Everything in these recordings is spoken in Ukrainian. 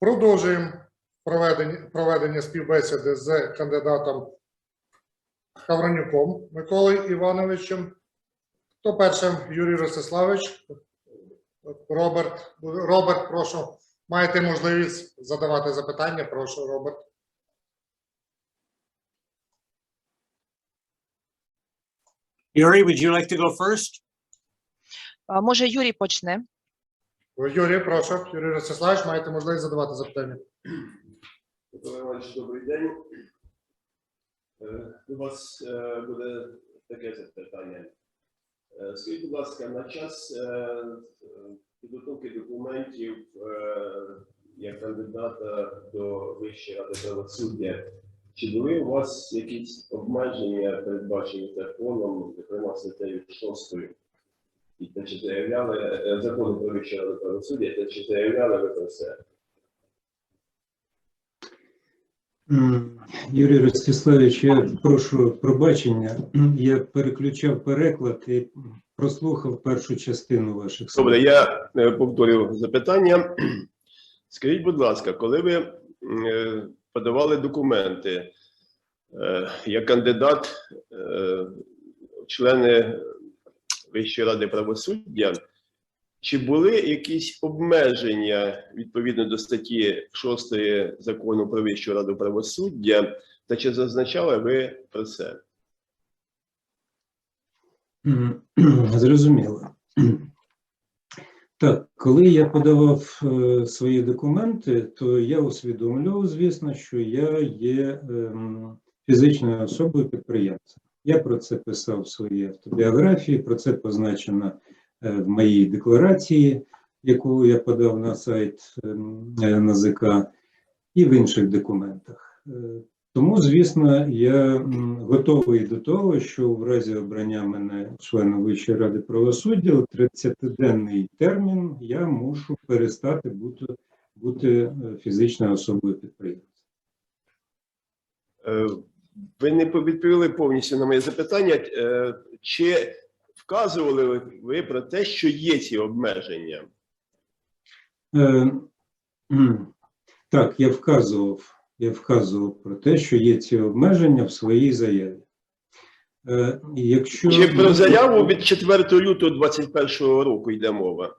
Продовжуємо проведення, проведення співбесіди з кандидатом Хавранюком Миколою Івановичем. Хто першим? Юрій Ростиславович. Роберт, Роберт, прошу. Маєте можливість задавати запитання. Прошу, Роберт. Yuri, would you like to go first? Може, Юрій почне? Юрій, прошу. Юрій Ростиславович, маєте можливість задавати запитання. Добрий день. Е, У вас е, буде таке запитання. Е, Скажіть, будь ласка, на час е, е, підготовки документів е, як кандидата до Вищої ради правосуддя, чи були у вас якісь обмеження, передбачені законом, зокрема статтею 6, і те, чи заявляли е, закону про Вищу раду правосуддя, те, чи заявляли ви про це? М, Юрій Ростиславович, я прошу пробачення. Я переключав переклад і прослухав першу частину ваших слів. Добре, я е, повторю запитання. Скажіть, будь ласка, коли ви е, подавали документи е, як кандидат е, члени Вищої ради правосуддя, чи були якісь обмеження відповідно до статті 6 закону про Вищу раду правосуддя, та чи зазначали ви про це? Зрозуміло. Так, коли я подавав е, свої документи, то я усвідомлював, звісно, що я є ем, фізичною особою підприємцем. Я про це писав в своїй автобіографії, про це позначено е, в моїй декларації, яку я подав на сайт е, НАЗК, і в інших документах. Е, тому, звісно, я готовий до того, що в разі обрання мене членом Вищої ради правосуддя у 30-денний термін я мушу перестати бути, бути фізичною особою підприємця. Ви не відповіли повністю на моє запитання. Е, Чи вказували ви про те, що є ці обмеження? Е, так, я вказував, я вказував про те, що є ці обмеження в своїй заяві. Е, якщо Чи про заяву від 4 лютого 2021 року йде мова?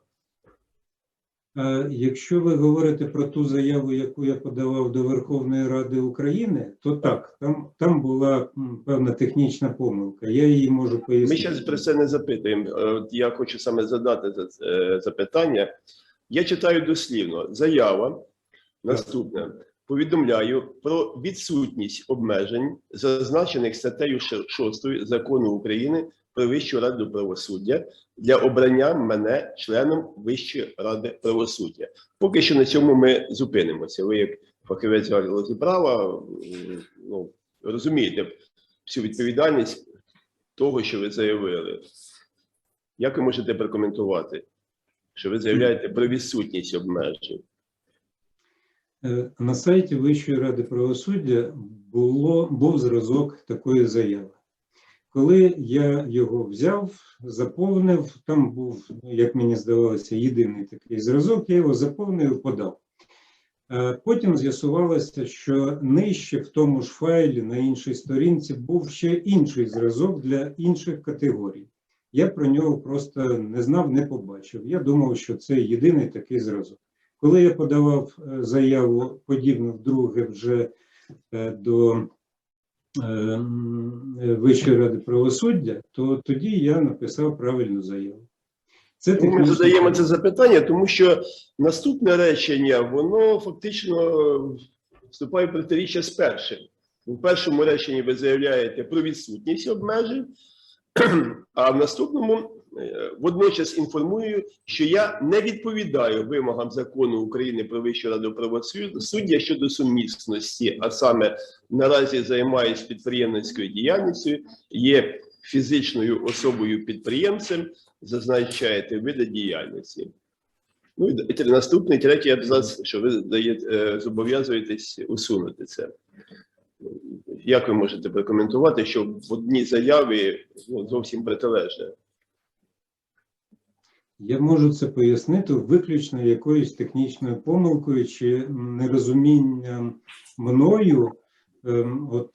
Якщо ви говорите про ту заяву, яку я подавав до Верховної Ради України, то так, там, там була певна технічна помилка. Я її можу пояснити. Ми зараз про це не запитуємо. Е, Я хочу саме задати за- е, запитання. Я читаю дослівно. Заява наступне. Повідомляю про відсутність обмежень, зазначених статтею 6 закону України про Вищу раду правосуддя для обрання мене членом Вищої ради правосуддя. Поки що на цьому ми зупинимося. Ви, як фахівець галузі права, ну, розумієте всю відповідальність того, що ви заявили. Як ви можете прокоментувати, що ви заявляєте про відсутність обмежень? Е, На сайті Вищої ради правосуддя було, був зразок такої заяви. Коли я його взяв, заповнив, там був, ну, як мені здавалося, єдиний такий зразок, я його заповнив і подав. Е, Потім з'ясувалося, що нижче в тому ж файлі на іншій сторінці був ще інший зразок для інших категорій. Я про нього просто не знав, не побачив. Я думав, що це єдиний такий зразок. Коли я подавав е, заяву подібну вдруге вже е, до Вищої ради правосуддя, то тоді я написав правильну заяву. Це Ми технічна задаємо це запитання, тому що наступне речення, воно фактично вступає в протиріччя з першим. У першому реченні ви заявляєте про відсутність обмежень, а в наступному е, водночас інформую, що я не відповідаю вимогам закону України про Вищу раду правосуддя щодо сумісності, а саме наразі займаюся підприємницькою діяльністю, є фізичною особою підприємцем, зазначаєте види діяльності. Ну і наступний, третій абзац, що ви даєте, е, зобов'язуєтесь усунути це. Як ви можете прокоментувати, що в одній заяві ну, зовсім протилежне? Я можу це пояснити виключно якоюсь технічною помилкою чи нерозумінням мною ем, от,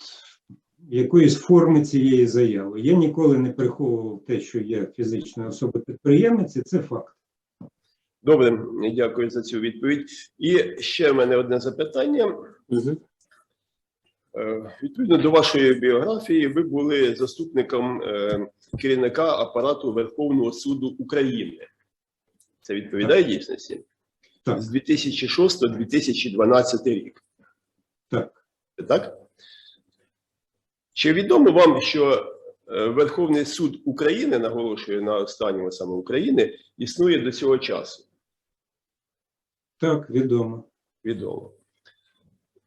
якоїсь форми цієї заяви. Я ніколи не приховував те, що я фізична особа-підприємець, і це факт. Добре, дякую за цю відповідь. І ще в мене одне запитання. Е, Відповідно до вашої біографії, ви були заступником е, керівника апарату Верховного суду України. Це відповідає дійсності? Так. З 2006-2012 рік. Так. Так? Чи відомо вам, що е, Верховний суд України, наголошую на останньому саме України, існує до цього часу? Так, відомо. Відомо.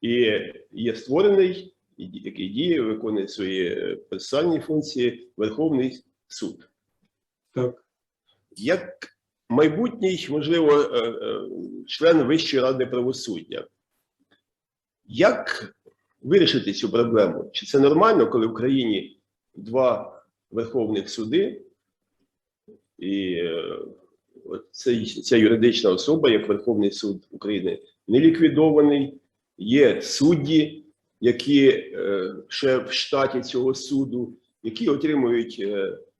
І є створений, який діє, виконує свої е, персональні функції Верховний суд. Так. Як майбутній, можливо, е, е, член Вищої ради правосуддя, як вирішити цю проблему? Чи це нормально, коли в країні два верховних суди, і е, ця юридична особа, як Верховний суд України, не ліквідований, є судді, які ще в штаті цього суду, які отримують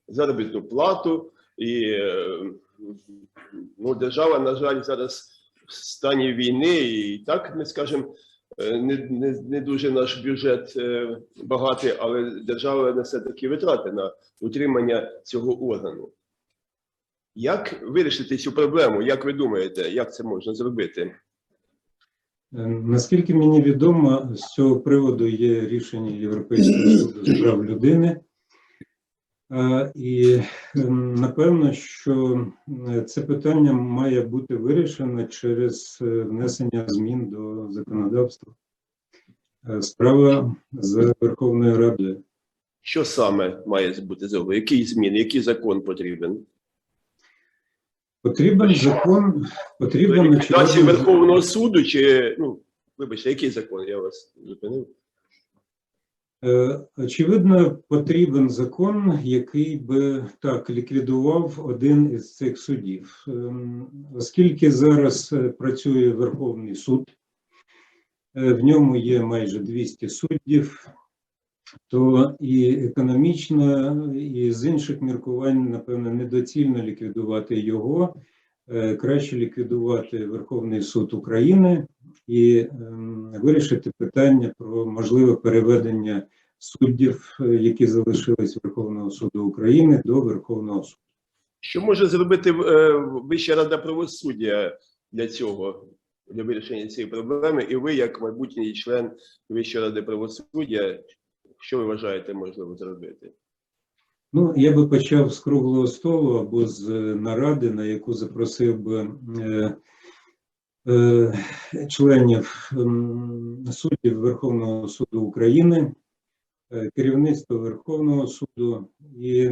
заробітну плату, і ну, держава, на жаль, зараз в стані війни, і так ми скажемо, е, не, не, не дуже наш бюджет е, багатий, але держава несе такі витрати на утримання цього органу. Як вирішити цю проблему? Як ви думаєте, як це можна зробити? Е, Наскільки мені відомо, з цього приводу є рішення Європейського суду з прав людини. Е, І е, напевно, що е, це питання має бути вирішено через е, внесення змін до законодавства. Справа за Верховною Радою. Що саме має бути зроблено? Який зміни, який закон потрібен? Потрібен закон, потрібен Верховного суду чи ну вибачте, який закон? Я вас зупинив. Е, Очевидно, потрібен закон, який би так ліквідував один із цих судів. Ем, Оскільки зараз е, працює Верховний суд, е, в ньому є майже 200 суддів, то і економічно, і з інших міркувань, напевно, недоцільно ліквідувати його. Е, Краще ліквідувати Верховний суд України і ем, вирішити питання про можливе переведення суддів, е, які залишились Верховного суду України, до Верховного суду. Що може зробити е, Вища рада правосуддя для цього, для вирішення цієї проблеми? І ви, як майбутній член Вищої ради правосуддя, що ви вважаєте можливо зробити? Ну, я би почав з круглого столу або з е, наради, на яку запросив би е, е, членів суддів Верховного суду України, керівництво Верховного суду і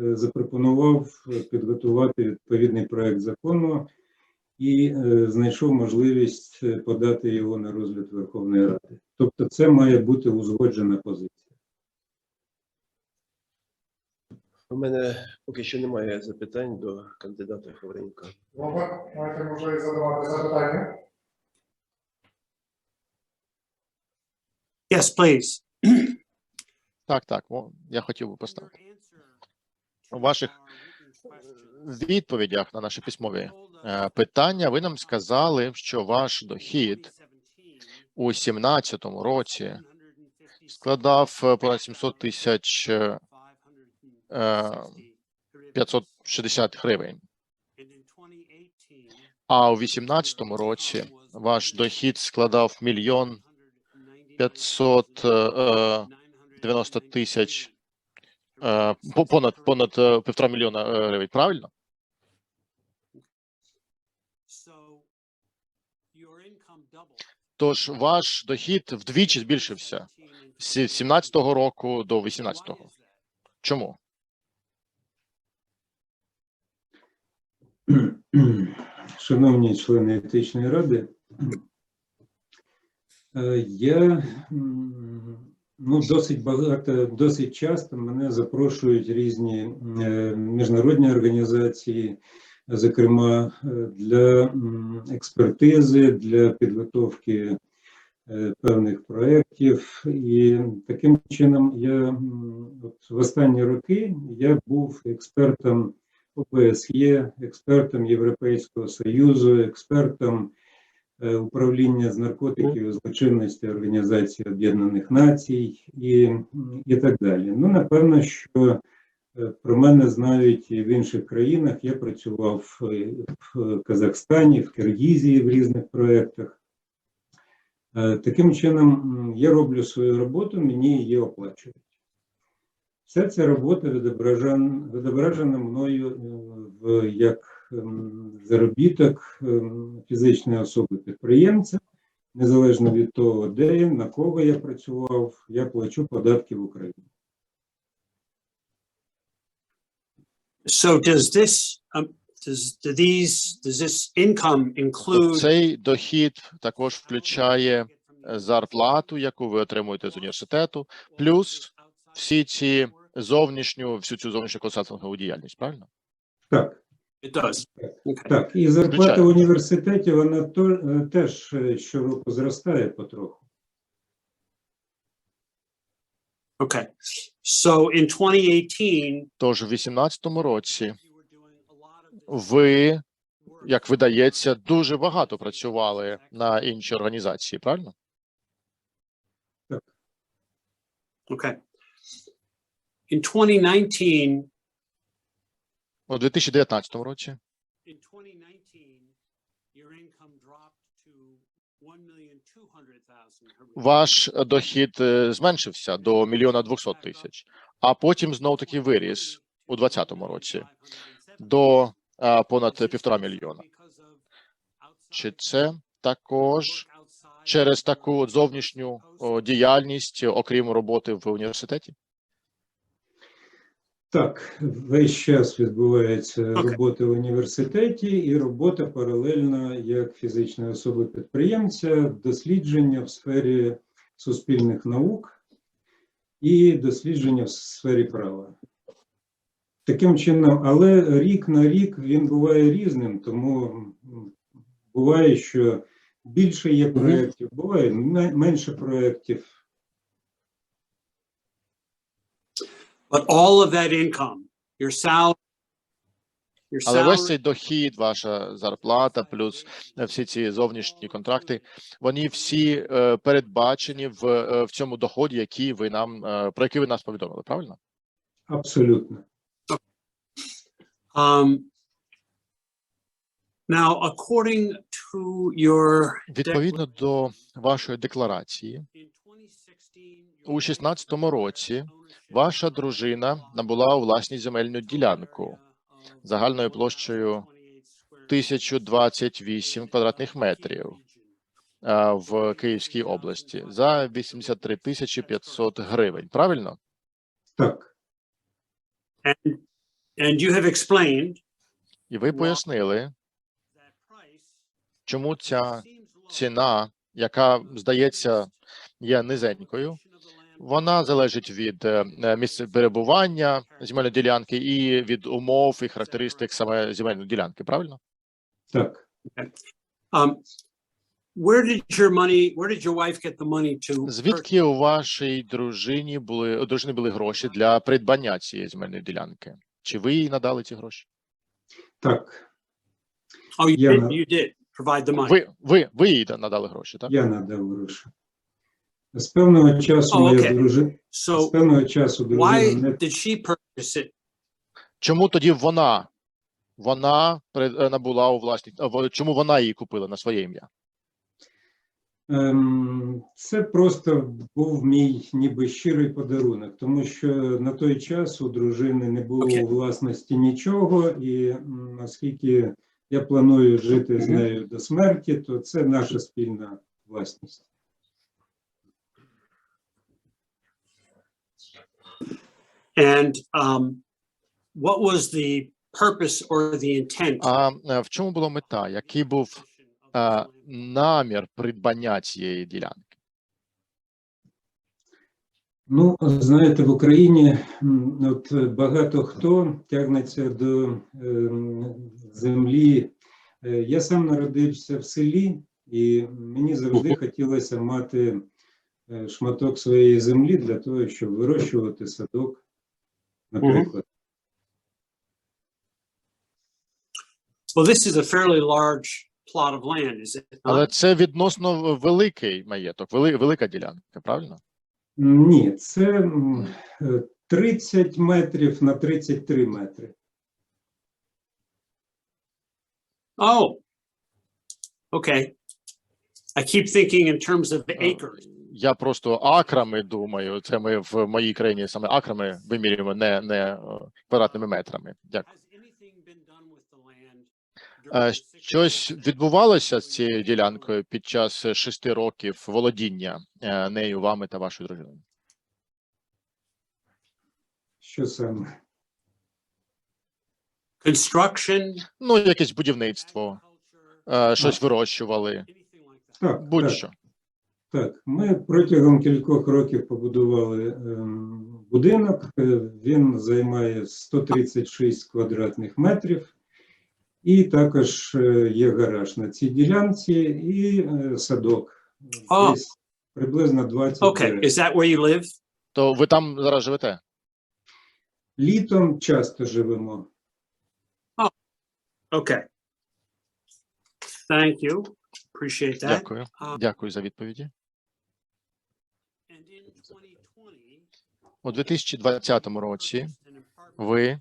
запропонував підготувати відповідний проект закону і знайшов можливість подати його на розгляд Верховної Ради. Тобто, це має бути узгоджена позиція. У мене поки що немає запитань до кандидата Хавренюка. Робert, маєте можливість задавати запитання? Yes, please. Так, так, о, я хотів би поставити. У ваших відповідях на наші письмові е, питання ви нам сказали, що ваш дохід у 2017 році складав е, понад 700 тисяч е, е, 560 гривень, а у 2018 році ваш дохід складав мільйон 590 тисяч е, понад понад е, півтора мільйона е, гривень, правильно? Тож ваш дохід вдвічі збільшився з 2017 року до 2018. Чому? Шановні члени етичної ради, е, я ну, досить багато, досить часто мене запрошують різні е, міжнародні організації, зокрема е, для експертизи, для підготовки певних проєктів. І таким чином я от в останні роки я був експертом ОБСЄ, експертом Європейського Союзу, експертом е, управління з наркотиків і злочинності Організації Об'єднаних Націй і, і так далі. Ну, напевно, що е, про мене знають і в інших країнах. Я працював е, в Казахстані, в Киргізії в різних проєктах. Таким чином, я роблю свою роботу, мені її оплачують. Вся ця робота відображена, відображена мною е, в як ем, заробіток ем, фізичної особи підприємця, незалежно від того, де я, на кого я працював, я плачу податки в Україні. So does this, um, does, do these, does this income include? Цей дохід також включає е, зарплату, яку ви отримуєте з університету, плюс всі ці зовнішню, всю цю зовнішню консалтингову діяльність, правильно? Так, It does. Так. І зарплата Звичайно. в університеті вона то, е, теж е, щороку зростає потроху. Okay. So in 2018. Тож у 2018 році ви, як видається, дуже багато працювали на інші організації, правильно? Okay. In 2019, У 2019 році in 2019, your income dropped to 1,200,000. ваш дохід е, зменшився до мільйона двохсот тисяч, а потім знов таки виріс у 2020 році до а, понад півтора мільйона. Чи це також через таку зовнішню о, діяльність, окрім роботи в університеті? Так, весь час відбувається Окей. робота в університеті і робота паралельно як фізичної особи підприємця, дослідження в сфері суспільних наук і дослідження в сфері права. Таким чином, але рік на рік він буває різним, тому буває, що більше є проєктів, буває менше проєктів. But all of that income, your salary, your Але весь salary, цей дохід, ваша зарплата, плюс е, всі ці зовнішні контракти, вони всі е, передбачені в, е, в цьому доході, який ви нам е, про який ви нас повідомили, правильно? Абсолютно. um, now, according to your Відповідно до вашої декларації, in 2016, у 2016 році ваша дружина набула у власність земельну ділянку загальною площею 1028 квадратних метрів в Київській області за 83 тисячі 500 гривень. Правильно? Так. And, and you have explained І ви пояснили, чому ця ціна, яка здається є низенькою, вона залежить від е, е, місця перебування земельної ділянки і від умов і характеристик саме земельної ділянки. Правильно? Так. Um, where did your money, where did your wife get the money to? Звідки у вашій дружині були у дружини були гроші для придбання цієї земельної ділянки? Чи ви їй надали ці гроші? Так, Oh, you Yeah, did, you did provide the money. Ви, ви, ви їй надали гроші, так? я надав гроші. З певного часу Oh, моя okay. дружина, з So певного часу why дружина не did she purchase it? Чому тоді вона? Вона при- е, набула у власність. а, во- Чому вона її купила на своє ім'я? Ем, Це просто був мій ніби щирий подарунок, тому що на той час у дружини не було Окей. у власності нічого, і м, оскільки я планую жити з нею до смерті, то це наша спільна власність. And um, what was the purpose or the intent? А е, в чому була мета? Який був е, намір придбання цієї ділянки? Ну, знаєте, в Україні м, от багато хто тягнеться до ем, землі. Е, Я сам народився в селі, і мені завжди хотілося мати е, шматок своєї землі для того, щоб вирощувати садок, наприклад. Well, this is a fairly large plot of land, is it Але not? це відносно великий маєток, вели, велика ділянка, правильно? Ні, це м, е, 30 метрів на 33 метри. Oh, okay. I keep thinking in terms of acres. Я просто акрами думаю. Це ми в моїй країні саме акрами вимірюємо, не, не е, квадратними метрами. Дякую. Е, Щось відбувалося з цією ділянкою під час шести років володіння е, нею, вами та вашою дружиною? Що саме? Construction? Ну, якесь будівництво, е, щось вирощували, так. будь-що. Так, ми протягом кількох років побудували ем, будинок. Е, Він займає 136 квадратних метрів, і також е, є гараж на цій ділянці і е, садок. Десь приблизно 20 Okay, is that where you live? То ви там зараз живете? Літом часто живемо. Okay. Thank you. Appreciate that. Дякую. Дякую за відповіді. And in 2020, У 2020 році ви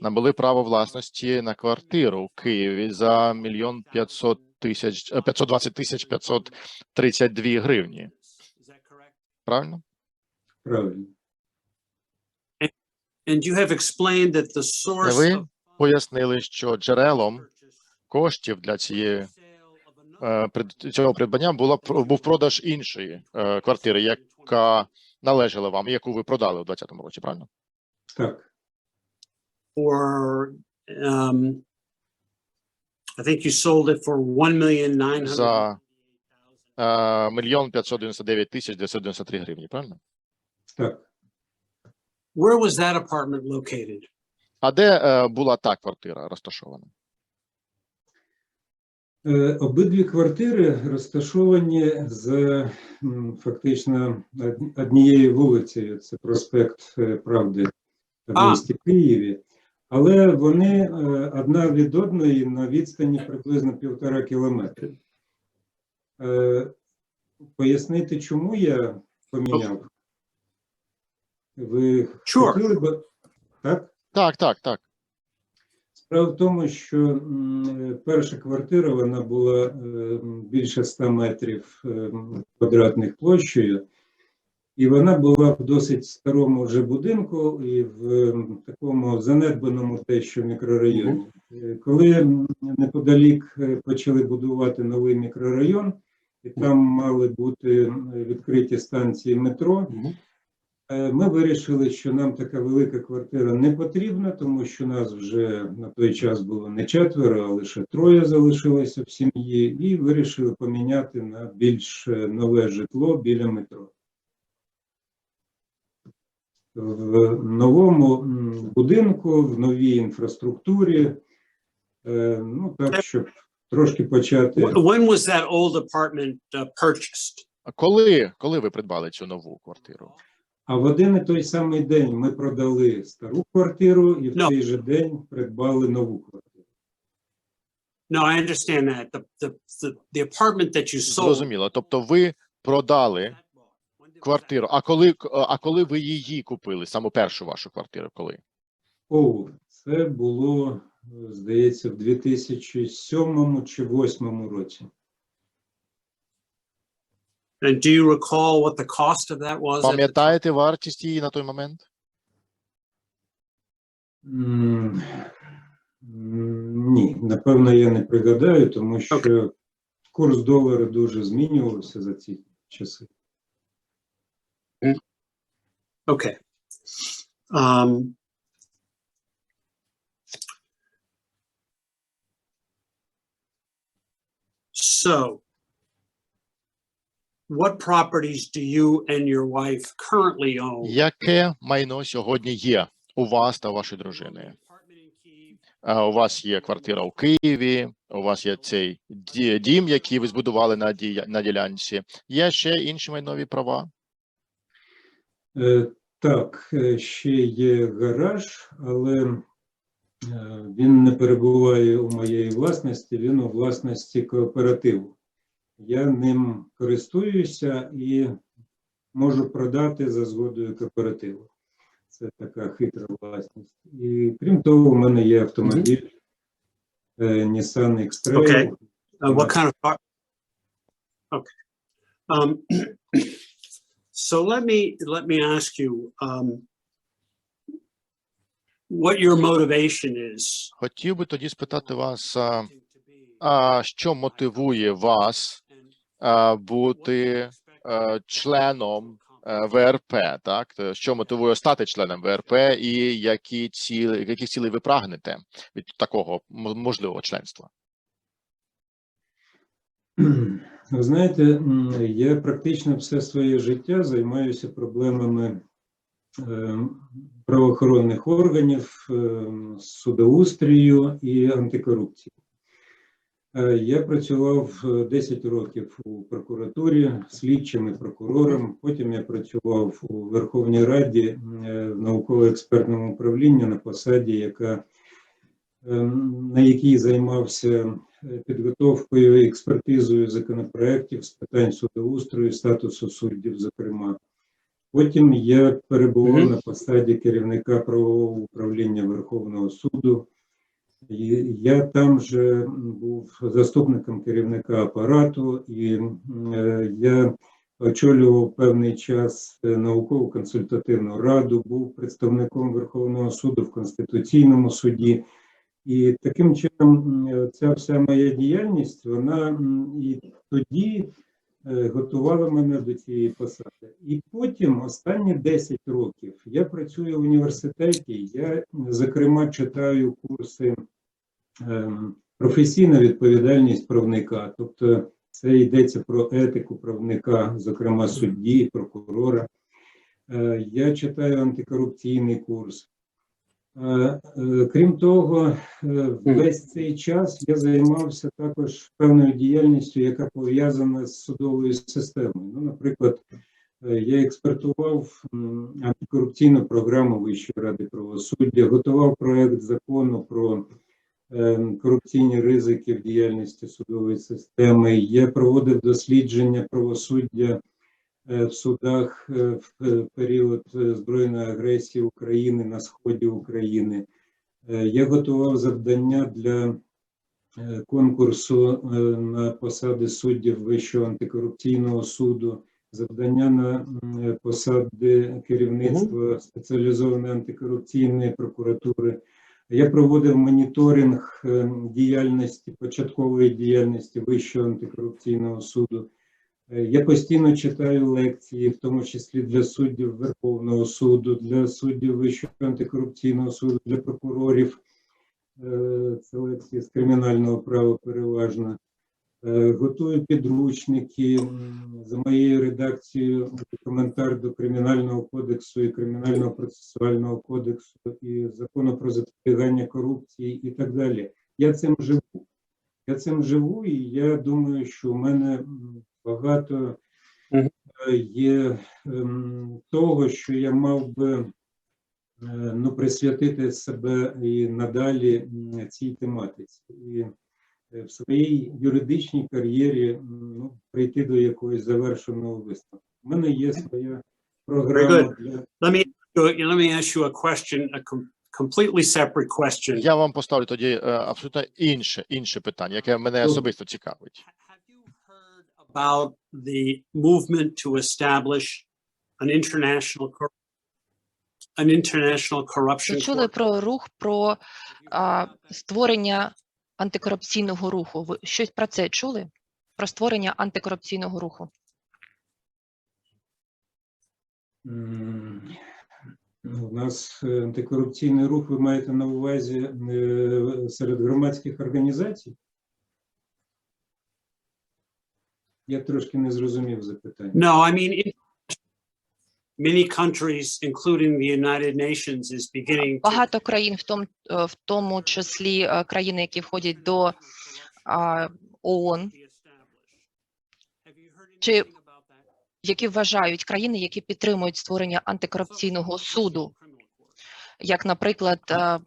набули право власності на квартиру в Києві за мільйон 500 тисяч, е, 520 тисяч 532 гривні. Правильно? Правильно. And you have explained that the source Ви Пояснили, що джерелом коштів для цієї е, прид- цього придбання була був продаж іншої е, квартири, яка належала вам, яку ви продали у 2020 році, правильно? Так, for um I think you sold it for one million nine За е, мільйон 599 тисяч 993 гривні, правильно? так. Where was that apartment located? А де е, була та квартира розташована? Е, Обидві квартири розташовані м, фактично однією вулицею. Це проспект е, Правди в місті Києві. Але вони е, одна від одної на відстані приблизно півтора кілометри. Е, Пояснити, чому я поміняв? Ви Sure. хотіли б так? Так, так, так. Справа в тому, що перша квартира вона була е, більше 100 метрів е, квадратних площею, і вона була в досить старому вже будинку і в такому занедбаному дещо мікрорайоні. Е, Коли неподалік почали будувати новий мікрорайон, і там мали бути відкриті станції метро. Е, Ми вирішили, що нам така велика квартира не потрібна, тому що нас вже на той час було не четверо, а лише троє залишилося в сім'ї, і вирішили поміняти на більш е, нове житло біля метро. В новому будинку, в новій інфраструктурі, е, ну так, щоб трошки почати. When was that old apartment uh, purchased? А коли, коли ви придбали цю нову квартиру? А в один і той самий день ми продали стару квартиру і в No. той же день придбали нову квартиру. No, I understand that. The, the, the, the apartment that you sold. Зрозуміло. Тобто ви продали квартиру. А коли, а коли ви її купили, саму першу вашу квартиру, коли? О, це було, е, здається, в 2007 чи 2008 році. And do you recall what the cost of that was? at the time? Пам'ятаєте вартість її на той момент? М, м, Ні, напевно, я не пригадаю, тому що курс долара дуже змінювався за ці часи. Okay. Um, so what properties do you and your wife currently own? Яке майно сьогодні є у вас та вашої дружини? У вас є квартира у Києві, у вас є цей дім, який ви збудували на, ді- на ділянці. Є ще інші майнові права? Е, Так, е, ще є гараж, але е, він не перебуває у моєї власності, він у власності кооперативу. Я ним користуюся і можу продати за згодою кооперативу. Це така хитра власність. І крім того, у мене є автомобіль е, Nissan X-Trail. Okay. Uh, what kind of car? Okay. Um, so let me, let me ask you, um, what your motivation is. Хотів би тоді спитати вас, а, а що мотивує вас бути членом ВРП, так? Е, Що мотивує стати членом ВРП і які цілі, яких цілей ви прагнете від такого можливого членства? Ви знаєте, я практично все своє життя займаюся проблемами е, правоохоронних органів, е, судоустрію і антикорупції. Е, Я працював е, 10 років у прокуратурі слідчим і прокурором. Потім я працював у Верховній Раді е, в науково-експертному управлінні на посаді, яка е, на якій займався е, підготовкою і експертизою законопроєктів з питань судоустрою, статусу суддів, зокрема. Потім я перебував Мгм. на посаді керівника правового управління Верховного суду. Я там же був заступником керівника апарату, і е, я очолював певний час е, наукову консультативну раду, був представником Верховного суду в Конституційному суді. І таким чином ця вся моя діяльність, вона і тоді готувала мене до цієї посади. І потім, останні 10 років, я працюю в університеті, я, зокрема, читаю курси ем, професійна відповідальність правника. Тобто це йдеться про етику правника, зокрема судді, прокурора. Е, Я читаю антикорупційний курс. Е, е, Крім того, е, весь цей час я займався також певною діяльністю, яка пов'язана з судовою системою. Ну, наприклад, я експертував антикорупційну програму Вищої ради правосуддя, готував проект закону про корупційні ризики в діяльності судової системи. Я проводив дослідження правосуддя в судах е, в е, період е, збройної агресії України на сході України. Е, Я готував завдання для е, конкурсу е, на посади суддів Вищого антикорупційного суду, завдання на е, посади керівництва спеціалізованої антикорупційної прокуратури. Я проводив моніторинг е, діяльності, початкової діяльності Вищого антикорупційного суду. Е, Я постійно читаю лекції, в тому числі для суддів Верховного суду, для суддів Вищого антикорупційного суду, для прокурорів. Е, Це лекції з кримінального права переважно. Е, Готую підручники за моєю редакцією коментар до кримінального кодексу і кримінального процесуального кодексу і закону про запобігання корупції і так далі. Я цим живу. Я цим живу, і я думаю, що у мене багато е, є ем, того, що я мав би е, ну, присвятити себе і надалі цій тематиці. І е, в своїй юридичній кар'єрі ну, прийти до якогось завершеного висновку. У мене є своя програма для Let me, let me ask you a question, a completely separate question. Я вам поставлю тоді абсолютно інше, інше питання, яке мене особисто цікавить. About the movement to establish an international cor- an international corruption Ви чули court? про рух про а, створення антикорупційного руху? Ви щось про це чули? Про створення антикорупційного руху? М, ну, У нас е, антикорупційний рух, ви маєте на увазі е, серед громадських організацій? Я трошки не зрозумів запитання. No, I mean, in many countries, including the United Nations, is beginning to Багато країн, в тому, е, в тому числі е, країни, які входять до а, ООН, Чи- які вважають країни, які підтримують створення антикорупційного суду, як, наприклад, е,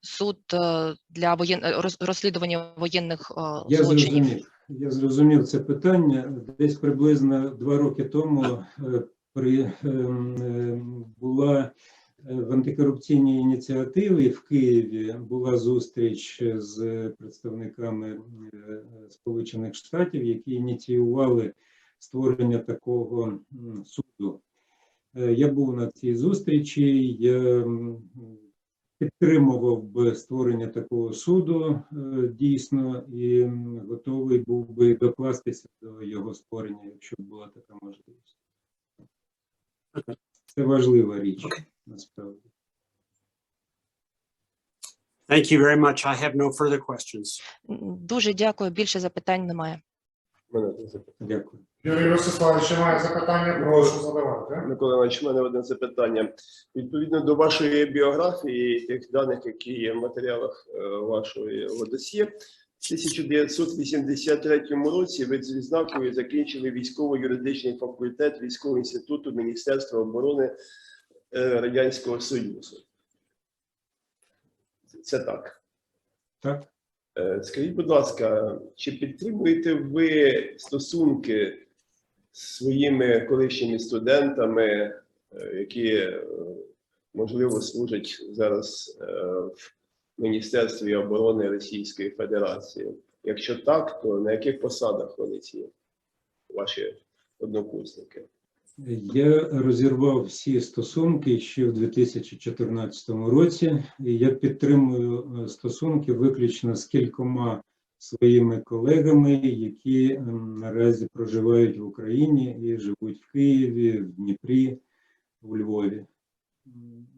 суд е, для воєн... роз- розслідування воєнних е, Я злочинів. зрозумів. Я зрозумів це питання. Десь приблизно два роки тому е, при ем, ем, була е, в антикорупційній ініціативі в Києві була зустріч з представниками е, Сполучених Штатів, які ініціювали створення такого суду. Е, Я був на цій зустрічі. Я підтримував би створення такого суду е, дійсно і готовий був би докластися до його створення, якщо б була така можливість. Це важлива річ насправді. Thank you very much. I have no further questions. Дуже дякую. Більше запитань немає. Мене одне запитання. Дякую. Юрій Ростиславович, ще має запитання, прошу задавати. Микола Іванович, у мене одне запитання. Відповідно до вашої біографії, тих даних, які є в матеріалах е, вашої досьє, в 1983 році ви з відзнакою закінчили військово-юридичний факультет Військового інституту Міністерства оборони е, Радянського Союзу. Це так. Так, Скажіть, будь ласка, чи підтримуєте ви стосунки з своїми колишніми студентами, е, які, е, можливо, служать зараз е, в Міністерстві оборони Російської Федерації? Якщо так, то на яких посадах вони ці ваші однокурсники? Я розірвав всі стосунки ще в 2014 році. Я підтримую е, стосунки виключно з кількома своїми колегами, які наразі проживають в Україні і живуть в Києві, в Дніпрі, у Львові.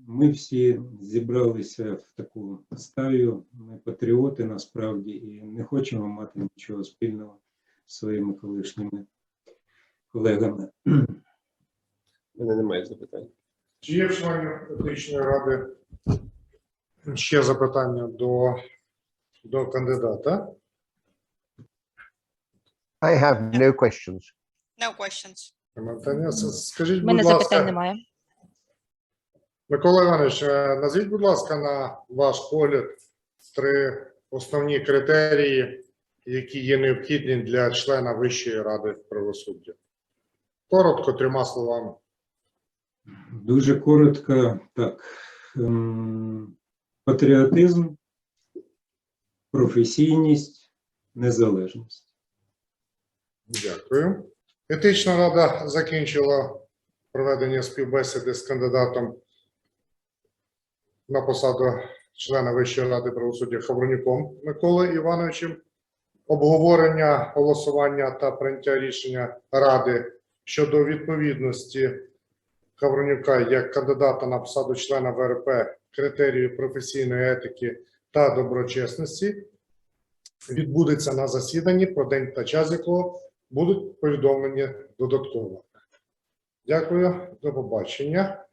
Ми всі зібралися в таку стаю. Ми патріоти насправді і не хочемо мати нічого спільного з своїми колишніми колегами. У мене немає запитань. Чи є в членів етичної ради ще запитання до, до кандидата? I have no questions. No questions. Питання? Скажіть, У мене будь запитань ласка, немає. Микола Іванович, е, назвіть, будь ласка, на ваш погляд три основні критерії, які є необхідні для члена Вищої ради правосуддя. Коротко, трьома словами. Дуже коротко, так. ем, Патріотизм, професійність, незалежність. Дякую. Етична рада закінчила проведення співбесіди з кандидатом на посаду члена Вищої ради правосуддя Хавронюком Миколою Івановичем. Обговорення, голосування та прийняття рішення ради щодо відповідності Хавронюка як кандидата на посаду члена ВРП критерії професійної етики та доброчесності відбудеться на засіданні, про день та час якого будуть повідомлені додатково. Дякую, до побачення.